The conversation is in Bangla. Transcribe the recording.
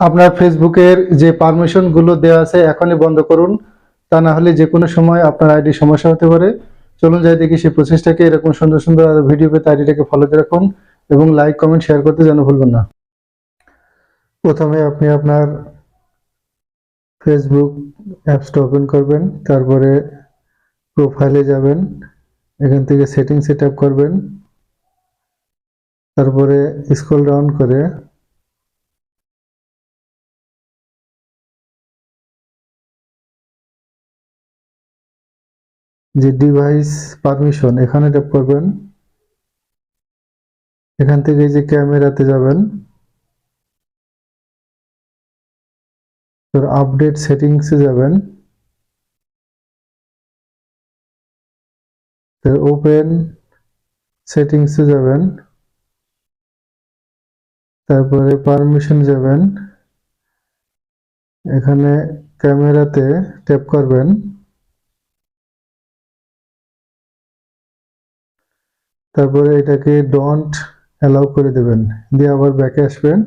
আপনার ফেসবুকের যে পারমিশনগুলো দেওয়া আছে, এখনই বন্ধ করুন। তা না হলে যে কোনো সময় আপনার আইডি সমস্যা হতে পারে। চলুন যাই দেখি সেই প্রচেষ্টাকে, এরকম সুন্দর সুন্দর আরও ভিডিও পেতে আইডিটাকে ফলো রাখুন এবং লাইক কমেন্ট শেয়ার করতে যেন ভুলবেন না। প্রথমে আপনি আপনার ফেসবুক অ্যাপসটা ওপেন করবেন, তারপরে প্রোফাইলে যাবেন, এখান থেকে সেটিং সেট করবেন, তারপরে স্ক্রল ডাউন করে যে ডিভাইস পারমিশন এখানে ট্যাপ করবেন। এখান থেকে এই যে ক্যামেরাতে যাবেন। আপডেট সেটিংসে যাবেন। ওপেন সেটিংসে যাবেন। তারপরে পারমিশন যাবেন। এখানে ক্যামেরাতে ট্যাপ করবেন। তারপরে এটাকে ডন্ট অ্যালাউ করে দেবেন। দিয়ে আবার ব্যাকে আসবেন।